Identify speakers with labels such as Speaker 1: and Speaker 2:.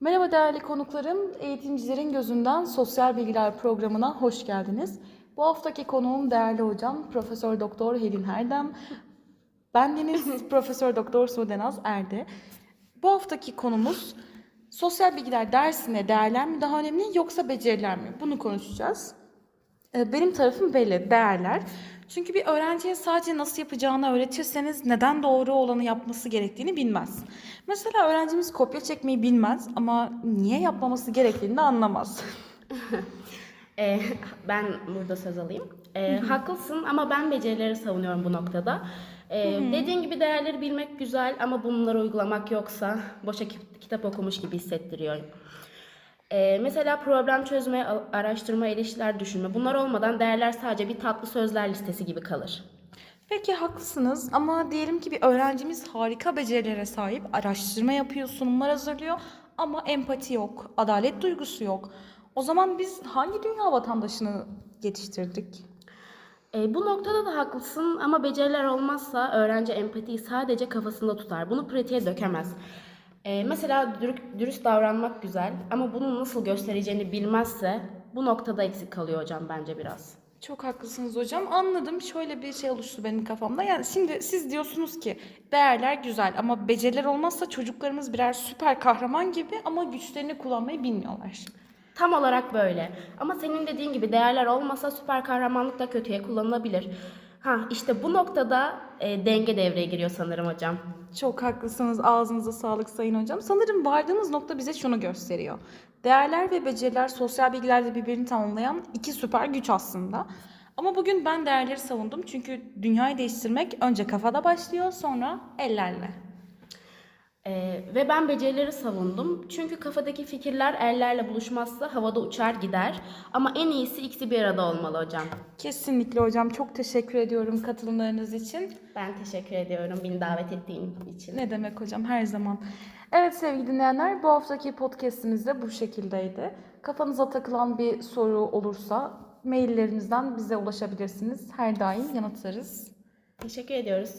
Speaker 1: Merhaba değerli konuklarım. Eğitimcilerin gözünden sosyal bilgiler programına hoş geldiniz. Bu haftaki konuğum değerli hocam Profesör Doktor Helin Herdem. Bendeniz Profesör Doktor Sudenaz Erde. Bu haftaki konumuz sosyal bilgiler dersine değerler mi daha önemli yoksa beceriler mi? Bunu konuşacağız. Ee, Benim tarafım belli, değerler. Çünkü bir öğrenciye sadece nasıl yapacağını öğretirseniz neden doğru olanı yapması gerektiğini bilmez. Mesela öğrencimiz kopya çekmeyi bilmez ama niye yapmaması gerektiğini de anlamaz.
Speaker 2: Ee, ben burada söz alayım. Ee, haklısın ama ben becerileri savunuyorum bu noktada. Ee, dediğin gibi değerleri bilmek güzel ama bunları uygulamak yoksa boşa ki- kitap okumuş gibi hissettiriyor. Ee, mesela problem çözme, araştırma, eleştiriler düşünme. Bunlar olmadan değerler sadece bir tatlı sözler listesi gibi kalır.
Speaker 1: Peki haklısınız ama diyelim ki bir öğrencimiz harika becerilere sahip, araştırma yapıyor, sunumlar hazırlıyor ama empati yok, adalet duygusu yok. O zaman biz hangi dünya vatandaşını yetiştirdik?
Speaker 2: E, bu noktada da haklısın ama beceriler olmazsa öğrenci empatiyi sadece kafasında tutar. Bunu pratiğe dökemez. E, mesela dürü- dürüst davranmak güzel ama bunu nasıl göstereceğini bilmezse bu noktada eksik kalıyor hocam bence biraz.
Speaker 1: Çok haklısınız hocam. Anladım. Şöyle bir şey oluştu benim kafamda. Yani şimdi siz diyorsunuz ki değerler güzel ama beceriler olmazsa çocuklarımız birer süper kahraman gibi ama güçlerini kullanmayı bilmiyorlar.
Speaker 2: Tam olarak böyle. Ama senin dediğin gibi değerler olmasa süper kahramanlık da kötüye kullanılabilir. Ha işte bu noktada e, denge devreye giriyor sanırım hocam.
Speaker 1: Çok haklısınız. Ağzınıza sağlık sayın hocam. Sanırım vardığımız nokta bize şunu gösteriyor. Değerler ve beceriler sosyal bilgilerde birbirini tamamlayan iki süper güç aslında. Ama bugün ben değerleri savundum çünkü dünyayı değiştirmek önce kafada başlıyor sonra ellerle.
Speaker 2: Ee, ve ben becerileri savundum. Çünkü kafadaki fikirler ellerle buluşmazsa havada uçar gider. Ama en iyisi ikisi bir arada olmalı hocam.
Speaker 1: Kesinlikle hocam. Çok teşekkür ediyorum katılımlarınız için.
Speaker 2: Ben teşekkür ediyorum beni davet ettiğin için.
Speaker 1: Ne demek hocam her zaman. Evet sevgili dinleyenler bu haftaki podcastimiz de bu şekildeydi. Kafanıza takılan bir soru olursa maillerinizden bize ulaşabilirsiniz. Her daim yanıtlarız.
Speaker 2: Teşekkür ediyoruz.